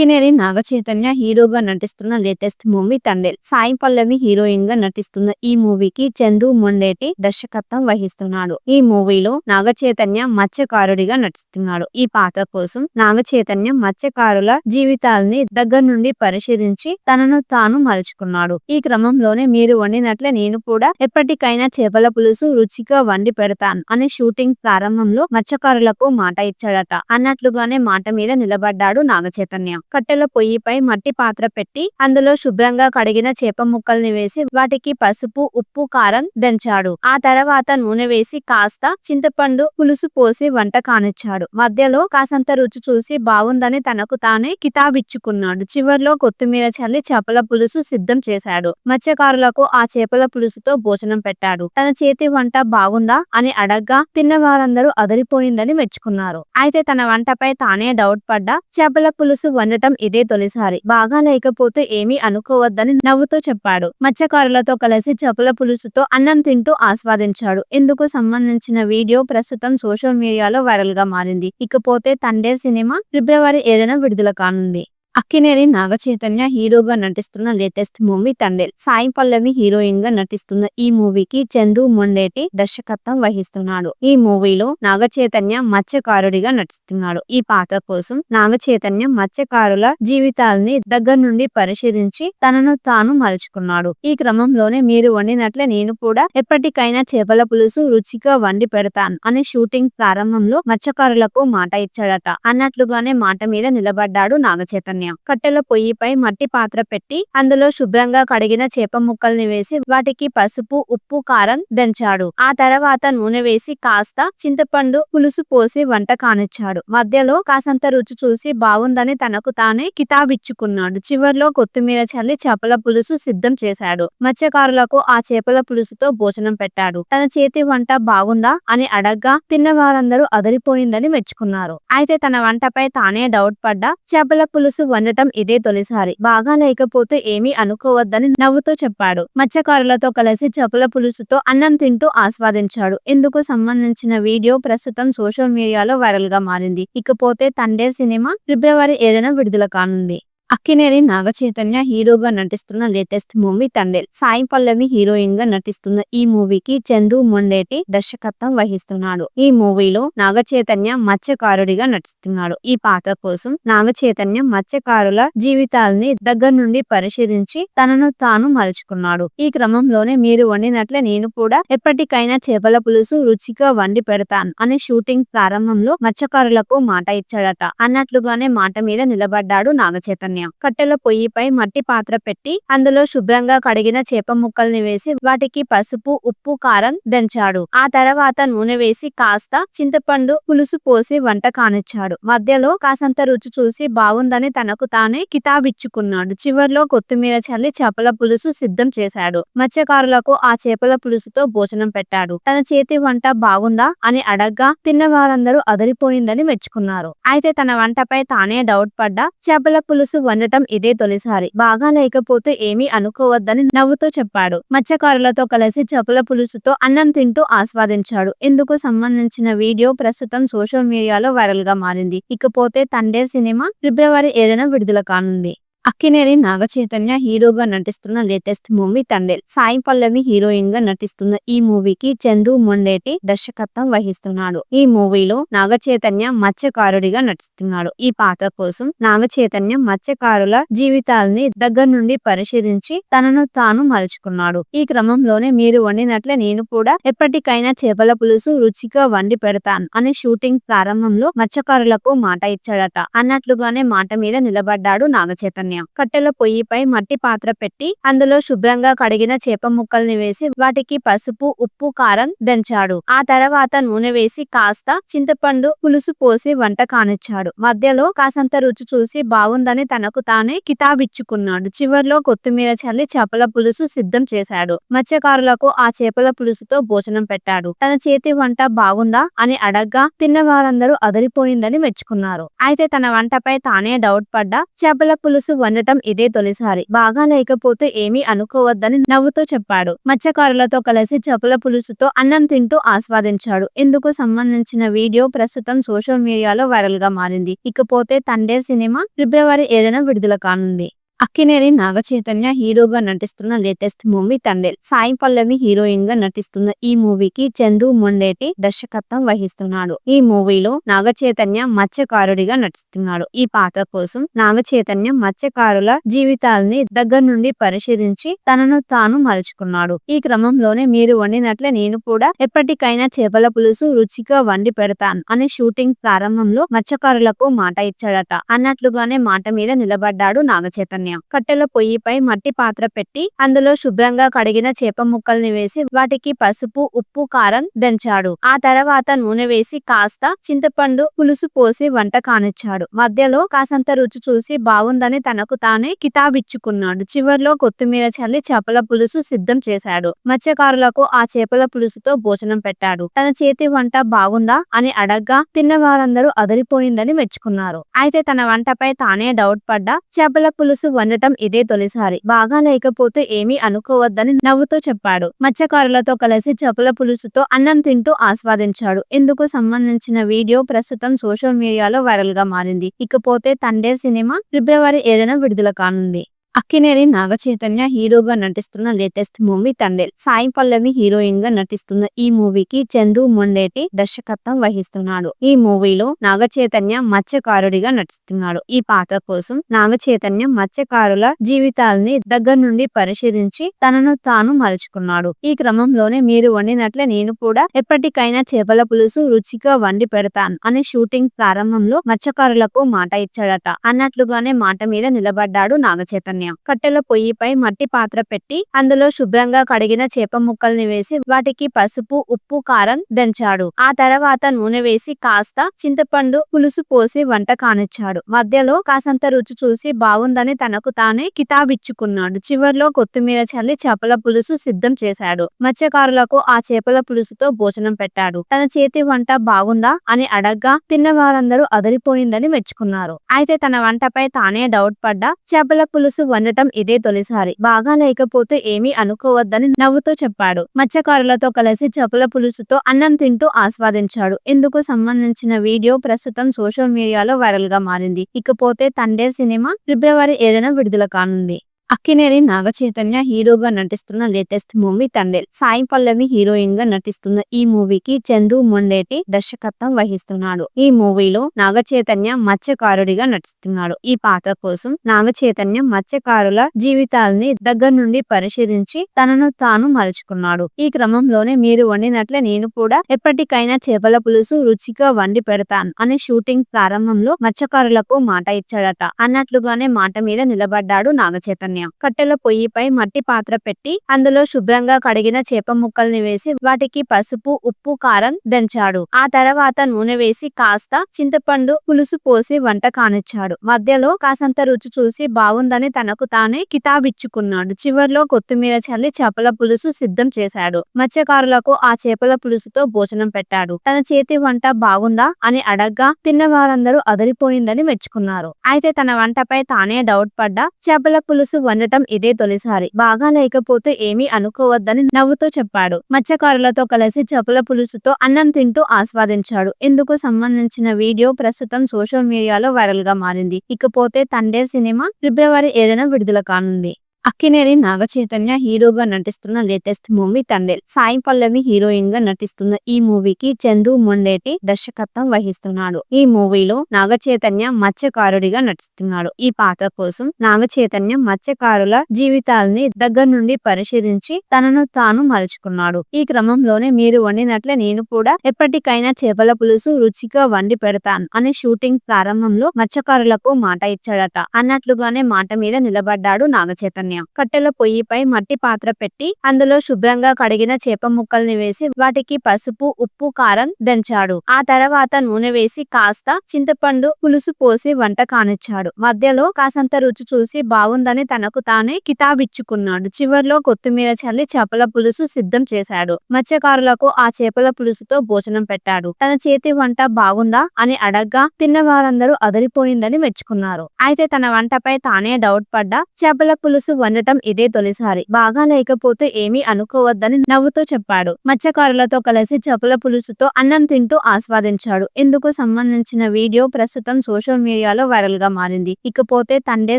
అక్కినేని నాగ చైతన్య హీరోగా నటిస్తున్న latest movie Thandel. Sai Pallavi హీరోయిన్గా నటిస్తున్న ఈ మూవీకి చందు మొండేటి దర్శకత్వం వహిస్తున్నాడు. ఈ మూవీలో నాగ చైతన్య మత్స్యకారుడిగా నటిస్తున్నాడు. ఈ పాత్ర కోసం నాగ చైతన్య మత్స్యకారుల జీవితాలని దగ్గర నుండి పరిశీలించి తనను తాను మలుచుకున్నాడు. ఈ క్రమంలోనే మీరు వండినట్లే నేను కూడా ఎప్పటికైనా చేపల పులుసు రుచిగా వండి పెడతాను అని షూటింగ్ ప్రారంభంలో మత్స్యకారులకు మాట ఇచ్చాడట. అన్నట్లుగానే మాట మీద నిలబడ్డాడు నాగ చైతన్య కట్టెల పొయ్యిపై మట్టి పాత్ర పెట్టి అందులో శుభ్రంగా కడిగిన చేప ముక్కల్ని వేసి వాటికి పసుపు ఉప్పు కారం దంచాడు. ఆ తర్వాత నూనె వేసి కాస్త చింతపండు పులుసు పోసి వంట కానిచ్చాడు. మధ్యలో కాసంత రుచి చూసి బాగుందని తనకు తానే కితాబిచ్చుకున్నాడు. చివర్లో కొత్తిమీర చల్లి చేపల పులుసు సిద్ధం చేశాడు. మత్స్యకారులకు ఆ చేపల పులుసుతో భోజనం పెట్టాడు. తన చేతి వంట బాగుందా అని అడగ్గా తిన్న వారందరూ అదిరిపోయిందని మెచ్చుకున్నారు. అయితే తన వంటపై తానే డౌట్ పడ్డా చేపల పులుసు వండటం ఇదే తొలిసారి. బాగా లేకపోతే ఏమీ అనుకోవద్దని నవ్వుతూ చెప్పాడు. మత్స్యకారులతో కలిసి చేపల పులుసుతో అన్నం తింటూ ఆస్వాదించాడు. ఇందుకు సంబంధించిన వీడియో ప్రస్తుతం సోషల్ మీడియాలో వైరల్గా మారింది. ఇకపోతే తండే సినిమా ఫిబ్రవరి ఏడున విడుదల కానుంది. అక్కినేని నాగ చైతన్య హీరోగా నటిస్తున్న లేటెస్ట్ మూవీ తండేల్. సాయి పల్లవి హీరోయిన్గా నటిస్తున్న ఈ మూవీకి చందు మొండేటి దర్శకత్వం వహిస్తున్నాడు. ఈ మూవీలో నాగ చైతన్య మత్స్యకారుడిగా నటిస్తున్నాడు. ఈ పాత్ర కోసం నాగ చైతన్య మత్స్యకారుల జీవితాలని దగ్గర నుండి పరిశీలించి తనను తాను మలుచుకున్నాడు. ఈ క్రమంలోనే మీరు వండినట్లే నేను కూడా ఎప్పటికైనా చేపల పులుసు రుచిగా వండి పెడతాను అని షూటింగ్ ప్రారంభంలో మత్స్యకారులకు మాట ఇచ్చాడట. అన్నట్లుగానే మాట మీద నిలబడ్డాడు నాగ చైతన్య కట్టెల పొయ్యిపై మట్టి పాత్ర పెట్టి అందులో శుభ్రంగా కడిగిన చేప ముక్కల్ని వేసి వాటికి పసుపు ఉప్పు కారం దంచాడు. ఆ తర్వాత నూనె వేసి కాస్త చింతపండు పులుసు పోసి వంట కానిచ్చాడు. మధ్యలో కాసంత రుచి చూసి బాగుందని తనకు తానే కితాబిచ్చుకున్నాడు. చివర్లో కొత్తిమీర చల్లి చేపల పులుసు సిద్ధం చేశాడు. మత్స్యకారులకు ఆ చేపల పులుసుతో భోజనం పెట్టాడు. తన చేతి వంట బాగుందా అని అడగ్గా తిన్న వారందరూ అదిరిపోయిందని మెచ్చుకున్నారు. అయితే తన వంటపై తానే డౌట్ పడ్డా చేపల పులుసు వండటం ఇదే తొలిసారి. బాగా లేకపోతే ఏమీ అనుకోవద్దని నవ్వుతూ చెప్పాడు. మత్స్యకారులతో కలిసి చేపల పులుసుతో అన్నం తింటూ ఆస్వాదించాడు. ఇందుకు సంబంధించిన వీడియో ప్రస్తుతం సోషల్ మీడియాలో వైరల్గా మారింది. ఇకపోతే తండే సినిమా ఫిబ్రవరి ఏడున విడుదల కానుంది. అక్కినేని నాగ చైతన్య హీరోగా నటిస్తున్న లేటెస్ట్ మూవీ తండేల్. సాయి పల్లవి హీరోయిన్గా నటిస్తున్న ఈ మూవీకి చందు మొండేటి దర్శకత్వం వహిస్తున్నాడు. ఈ మూవీలో నాగ చైతన్య మత్స్యకారుడిగా నటిస్తున్నాడు. ఈ పాత్ర కోసం నాగ చైతన్య మత్స్యకారుల జీవితాలని దగ్గర నుండి పరిశీలించి తనను తాను మలుచుకున్నాడు. ఈ క్రమంలోనే మీరు వండినట్లే నేను కూడా ఎప్పటికైనా చేపల పులుసు రుచిగా వండి పెడతాను అని షూటింగ్ ప్రారంభంలో మత్స్యకారులకు మాట ఇచ్చాడట. అన్నట్లుగానే మాట మీద నిలబడ్డాడు నాగ చైతన్య కట్టెల పొయ్యిపై మట్టి పాత్ర పెట్టి అందులో శుభ్రంగా కడిగిన చేప ముక్కల్ని వేసి వాటికి పసుపు ఉప్పు కారం దంచాడు. ఆ తర్వాత నూనె వేసి కాస్త చింతపండు పులుసు పోసి వంట కానిచ్చాడు. మధ్యలో కాసంత రుచి చూసి బాగుందని తనకు తానే కితాబిచ్చుకున్నాడు. చివర్లో కొత్తిమీర చల్లి చేపల పులుసు సిద్ధం చేశాడు. మత్స్యకారులకు ఆ చేపల పులుసుతో భోజనం పెట్టాడు. తన చేతి వంట బాగుందా అని అడగ్గా తిన్న వారందరూ అదిరిపోయిందని మెచ్చుకున్నారు. అయితే తన వంటపై తానే డౌట్ పడ్డా చేపల పులుసు వండటం ఇదే తొలిసారి. బాగా లేకపోతే ఏమీ అనుకోవద్దని నవ్వుతూ చెప్పాడు. మత్స్యకారులతో కలిసి చేపల పులుసుతో అన్నం తింటూ ఆస్వాదించాడు. ఇందుకు సంబంధించిన వీడియో ప్రస్తుతం సోషల్ మీడియాలో వైరల్గా మారింది. ఇకపోతే తండే సినిమా ఫిబ్రవరి ఏడున విడుదల కానుంది. అక్కినేని నాగ చైతన్య హీరోగా నటిస్తున్న లేటెస్ట్ మూవీ తండేల్. సాయి పల్లవి హీరోయిన్గా నటిస్తున్న ఈ మూవీకి చందు మొండేటి దర్శకత్వం వహిస్తున్నాడు. ఈ మూవీలో నాగ చైతన్య మత్స్యకారుడిగా నటిస్తున్నాడు. ఈ పాత్ర కోసం నాగ చైతన్య మత్స్యకారుల జీవితాలని దగ్గర నుండి పరిశీలించి తనను తాను మలుచుకున్నాడు. ఈ క్రమంలోనే మీరు వండినట్లే నేను కూడా ఎప్పటికైనా చేపల పులుసు రుచిగా వండి పెడతాను అని షూటింగ్ ప్రారంభంలో మత్స్యకారులకు మాట ఇచ్చాడట. అన్నట్లుగానే మాట మీద నిలబడ్డాడు నాగ చైతన్య కట్టెల పొయ్యిపై మట్టి పాత్ర పెట్టి అందులో శుభ్రంగా కడిగిన చేప ముక్కల్ని వేసి వాటికి పసుపు ఉప్పు కారం దంచాడు. ఆ తర్వాత నూనె వేసి కాస్త చింతపండు పులుసు పోసి వంట కానిచ్చాడు. మధ్యలో కాసంత రుచి చూసి బాగుందని తనకు తానే కితాబిచ్చుకున్నాడు. చివర్లో కొత్తిమీర చల్లి చేపల పులుసు సిద్ధం చేశాడు. మత్స్యకారులకు ఆ చేపల పులుసుతో భోజనం పెట్టాడు. తన చేతి వంట బాగుందా అని అడగ్గా తిన్న వారందరూ అదిరిపోయిందని మెచ్చుకున్నారు. అయితే తన వంటపై తానే డౌట్ పడ్డా చేపల పులుసు వండటం ఇదే తొలిసారి. బాగా లేకపోతే ఏమీ అనుకోవద్దని నవ్వుతూ చెప్పాడు. మత్స్యకారులతో కలిసి చేపల పులుసుతో అన్నం తింటూ ఆస్వాదించాడు. ఇందుకు సంబంధించిన వీడియో ప్రస్తుతం సోషల్ మీడియాలో వైరల్గా మారింది. ఇకపోతే తండే సినిమా ఫిబ్రవరి ఏడున విడుదల కానుంది. అక్కినేని నాగ చైతన్య హీరోగా నటిస్తున్న లేటెస్ట్ మూవీ తండేల్. సాయి పల్లవి హీరోయిన్గా నటిస్తున్న ఈ మూవీకి చందు మొండేటి దర్శకత్వం వహిస్తున్నాడు. ఈ మూవీలో నాగ చైతన్య మత్స్యకారుడిగా నటిస్తున్నాడు. ఈ పాత్ర కోసం నాగ చైతన్య మత్స్యకారుల జీవితాల్ని దగ్గర నుండి పరిశీలించి తనను తాను మలుచుకున్నాడు. ఈ క్రమంలోనే మీరు వండినట్లే నేను కూడా ఎప్పటికైనా చేపల పులుసు రుచిగా వండి పెడతాను అని షూటింగ్ ప్రారంభంలో మత్స్యకారులకు మాట ఇచ్చాడట. అన్నట్లుగానే మాట మీద నిలబడ్డాడు నాగ చైతన్య కట్టెల పొయ్యిపై మట్టి పాత్ర పెట్టి అందులో శుభ్రంగా కడిగిన చేప ముక్కల్ని వేసి వాటికి పసుపు ఉప్పు కారం దంచాడు. ఆ తర్వాత నూనె వేసి కాస్త చింతపండు పులుసు పోసి వంట కానిచ్చాడు. మధ్యలో కాసంత రుచి చూసి బాగుందని తనకు తానే కితాబిచ్చుకున్నాడు. చివర్లో కొత్తిమీర చల్లి చేపల పులుసు సిద్ధం చేశాడు. మత్స్యకారులకు ఆ చేపల పులుసుతో భోజనం పెట్టాడు. తన చేతి వంట బాగుందా అని అడగ్గా తిన్న వారందరూ అదిరిపోయిందని మెచ్చుకున్నారు. అయితే తన వంటపై తానే డౌట్ పడ్డా చేపల పులుసు వండటం ఇదే తొలిసారి. బాగా లేకపోతే ఏమీ అనుకోవద్దని నవ్వుతూ చెప్పాడు. మత్స్యకారులతో కలిసి చేపల పులుసుతో అన్నం తింటూ ఆస్వాదించాడు. ఇందుకు సంబంధించిన వీడియో ప్రస్తుతం సోషల్ మీడియాలో వైరల్గా మారింది. ఇకపోతే తండే సినిమా ఫిబ్రవరి ఏడున విడుదల కానుంది. అక్కినేని నాగ చైతన్య హీరోగా నటిస్తున్న లేటెస్ట్ మూవీ తండేల్. సాయి పల్లవి హీరోయిన్గా నటిస్తున్న ఈ మూవీకి చందు మొండేటి దర్శకత్వం వహిస్తున్నాడు. ఈ మూవీలో నాగ చైతన్య మత్స్యకారుడిగా నటిస్తున్నాడు. ఈ పాత్ర కోసం నాగ చైతన్య మత్స్యకారుల జీవితాల్ని దగ్గర నుండి పరిశీలించి తనను తాను మలుచుకున్నాడు. ఈ క్రమంలోనే మీరు వండినట్లే నేను కూడా ఎప్పటికైనా చేపల పులుసు రుచిగా వండి పెడతాను అని షూటింగ్ ప్రారంభంలో మత్స్యకారులకు మాట ఇచ్చాడట. అన్నట్లుగానే మాట మీద నిలబడ్డాడు నాగ చైతన్య కట్టెల పొయ్యిపై మట్టి పాత్ర పెట్టి అందులో శుభ్రంగా కడిగిన చేప ముక్కల్ని వేసి వాటికి పసుపు ఉప్పు కారం దంచాడు. ఆ తర్వాత నూనె వేసి కాస్త చింతపండు పులుసు పోసి వంట కానిచ్చాడు. మధ్యలో కాసంత రుచి చూసి బాగుందని తనకు తానే కితాబిచ్చుకున్నాడు. చివర్లో కొత్తిమీర చల్లి చేపల పులుసు సిద్ధం చేశాడు. మత్స్యకారులకు ఆ చేపల పులుసుతో భోజనం పెట్టాడు. తన చేతి వంట బాగుందా అని అడగ్గా తిన్న వారందరూ అదిరిపోయిందని మెచ్చుకున్నారు. అయితే తన వంటపై తానే డౌట్ పడ్డా చేపల పులుసు వండటం ఇదే తొలిసారి. బాగా లేకపోతే ఏమీ అనుకోవద్దని నవ్వుతూ చెప్పాడు. మత్స్యకారులతో కలిసి చేపల పులుసుతో అన్నం తింటూ ఆస్వాదించాడు. ఇందుకు సంబంధించిన వీడియో ప్రస్తుతం సోషల్ మీడియాలో వైరల్గా మారింది. ఇకపోతే తండే సినిమా ఫిబ్రవరి ఏడున విడుదల కానుంది. అక్కినేని నాగ చైతన్య హీరోగా నటిస్తున్న లేటెస్ట్ మూవీ తండేల్. సాయి పల్లవి హీరోయిన్గా నటిస్తున్న ఈ మూవీకి చందు మొండేటి దర్శకత్వం వహిస్తున్నాడు. ఈ మూవీలో నాగ చైతన్య మత్స్యకారుడిగా నటిస్తున్నాడు. ఈ పాత్ర కోసం నాగ చైతన్య మత్స్యకారుల జీవితాల్ని దగ్గర నుండి పరిశీలించి తనను తాను మలుచుకున్నాడు. ఈ క్రమంలోనే మీరు వండినట్లే నేను కూడా ఎప్పటికైనా చేపల పులుసు రుచిగా వండి పెడతాను అని షూటింగ్ ప్రారంభంలో మత్స్యకారులకు మాట ఇచ్చాడట. అన్నట్లుగానే మాట మీద నిలబడ్డాడు నాగ చైతన్య కట్టెల పొయ్యిపై మట్టి పాత్ర పెట్టి అందులో శుభ్రంగా కడిగిన చేప ముక్కల్ని వేసి వాటికి పసుపు ఉప్పు కారం దంచాడు. ఆ తర్వాత నూనె వేసి కాస్త చింతపండు పులుసు పోసి వంట కానిచ్చాడు. మధ్యలో కాసంత రుచి చూసి బాగుందని తనకు తానే కితాబిచ్చుకున్నాడు. చివర్లో కొత్తిమీర చల్లి చేపల పులుసు సిద్ధం చేశాడు. మత్స్యకారులకు ఆ చేపల పులుసుతో భోజనం పెట్టాడు. తన చేతి వంట బాగుందా అని అడగ్గా తిన్న వారందరూ అదిరిపోయిందని మెచ్చుకున్నారు. అయితే తన వంటపై తానే డౌట్ పడ్డా చేపల పులుసు వండటం ఇదే తొలిసారి. బాగా లేకపోతే ఏమీ అనుకోవద్దని నవ్వుతూ చెప్పాడు. మత్స్యకారులతో కలిసి చేపల పులుసుతో అన్నం తింటూ ఆస్వాదించాడు. ఇందుకు సంబంధించిన వీడియో ప్రస్తుతం సోషల్ మీడియాలో వైరల్గా మారింది. ఇకపోతే తండే సినిమా ఫిబ్రవరి ఏడున విడుదల కానుంది. అక్కినేని నాగ చైతన్య హీరోగా నటిస్తున్న లేటెస్ట్ మూవీ తండేల్. సాయి పల్లవి హీరోయిన్గా నటిస్తున్న ఈ మూవీకి చందు మొండేటి దర్శకత్వం వహిస్తున్నాడు. ఈ మూవీలో నాగ చైతన్య మత్స్యకారుడిగా నటిస్తున్నాడు. ఈ పాత్ర కోసం నాగ చైతన్య మత్స్యకారుల జీవితాలని దగ్గర నుండి పరిశీలించి తనను తాను మలుచుకున్నాడు. ఈ క్రమంలోనే మీరు వండినట్లే నేను కూడా ఎప్పటికైనా చేపల పులుసు రుచిగా వండి పెడతాను అని షూటింగ్ ప్రారంభంలో మత్స్యకారులకు మాట ఇచ్చాడట. అన్నట్లుగానే మాట మీద నిలబడ్డాడు నాగ చైతన్య కట్టెల పొయ్యిపై మట్టి పాత్ర పెట్టి అందులో శుభ్రంగా కడిగిన చేప ముక్కల్ని వేసి వాటికి పసుపు ఉప్పు కారం దంచాడు. ఆ తర్వాత నూనె వేసి కాస్త చింతపండు పులుసు పోసి వంట కానిచ్చాడు. మధ్యలో కాసంత రుచి చూసి బాగుందని తనకు తానే కితాబిచ్చుకున్నాడు. చివర్లో కొత్తిమీర చల్లి చేపల పులుసు సిద్ధం చేశాడు. మత్స్యకారులకు ఆ చేపల పులుసుతో భోజనం పెట్టాడు. తన చేతి వంట బాగుందా అని అడగ్గా తిన్న వారందరూ అదిరిపోయిందని మెచ్చుకున్నారు. అయితే తన వంటపై తానే డౌట్ పడ్డా చేపల పులుసు వండటం ఇదే తొలిసారి. బాగా లేకపోతే ఏమీ అనుకోవద్దని నవ్వుతూ చెప్పాడు. మత్స్యకారులతో కలిసి చేపల పులుసుతో అన్నం తింటూ ఆస్వాదించాడు. ఇందుకు సంబంధించిన వీడియో ప్రస్తుతం సోషల్ మీడియాలో వైరల్గా మారింది. ఇకపోతే తండే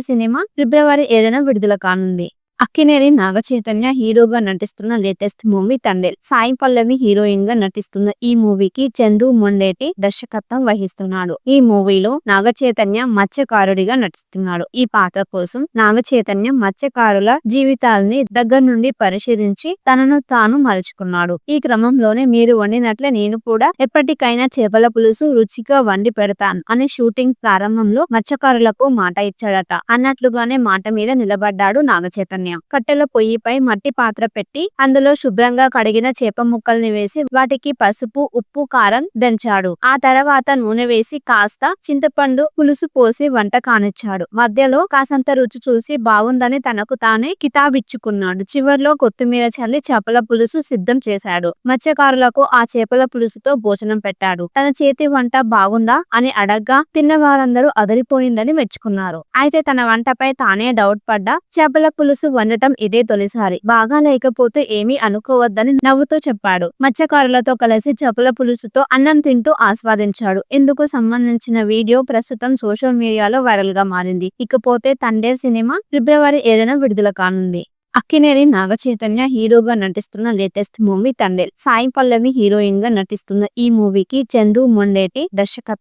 సినిమా ఫిబ్రవరి ఏడున విడుదల కానుంది. అక్కినేని నాగ చైతన్య హీరోగా నటిస్తున్న లేటెస్ట్ మూవీ తండేల్. సాయి పల్లవి హీరోయిన్గా నటిస్తున్న ఈ మూవీకి చందు మొండేటి దర్శకత్వం వహిస్తున్నాడు. ఈ మూవీలో నాగ చైతన్య మత్స్యకారుడిగా నటిస్తున్నాడు. ఈ పాత్ర కోసం నాగ చైతన్య మత్స్యకారుల జీవితాల్ని దగ్గర నుండి పరిశీలించి తనను తాను మలుచుకున్నాడు. ఈ క్రమంలోనే మీరు వండినట్లే నేను కూడా ఎప్పటికైనా చేపల పులుసు రుచిగా వండి పెడతాను అని షూటింగ్ ప్రారంభంలో మత్స్యకారులకు మాట ఇచ్చాడట. అన్నట్లుగానే మాట మీద నిలబడ్డాడు నాగ చైతన్య కట్టెల పొయ్యిపై మట్టి పాత్ర పెట్టి అందులో శుభ్రంగా కడిగిన చేప ముక్కల్ని వేసి వాటికి పసుపు ఉప్పు కారం దంచాడు. ఆ తర్వాత నూనె వేసి కాస్త చింతపండు పులుసు పోసి వంట కానిచ్చాడు. మధ్యలో కాసంత రుచి చూసి బాగుందని తనకు తానే కితాబిచ్చుకున్నాడు. చివర్లో కొత్తిమీర చల్లి చేపల పులుసు సిద్ధం చేశాడు. మత్స్యకారులకు ఆ చేపల పులుసుతో భోజనం పెట్టాడు. తన చేతి వంట బాగుందా అని అడగ్గా తిన్న వారందరూ అదిరిపోయిందని మెచ్చుకున్నారు. అయితే తన వంటపై తానే డౌట్ పడ్డా చేపల పులుసు వండటం ఇదే తొలిసారి. బాగా లేకపోతే ఏమీ అనుకోవద్దని నవ్వుతూ చెప్పాడు. మత్స్యకారులతో కలిసి చేపల పులుసుతో అన్నం తింటూ ఆస్వాదించాడు. ఇందుకు సంబంధించిన వీడియో ప్రస్తుతం సోషల్ మీడియాలో వైరల్గా మారింది. ఇకపోతే తండే సినిమా ఫిబ్రవరి ఏడున విడుదల కానుంది. అక్కినేని నాగ చైతన్య హీరోగా నటిస్తున్న లేటెస్ట్ మూవీ తండేల్. సాయి పల్లవి హీరోయిన్గా నటిస్తున్న ఈ మూవీకి చందు మొండేటి దర్శకత్వం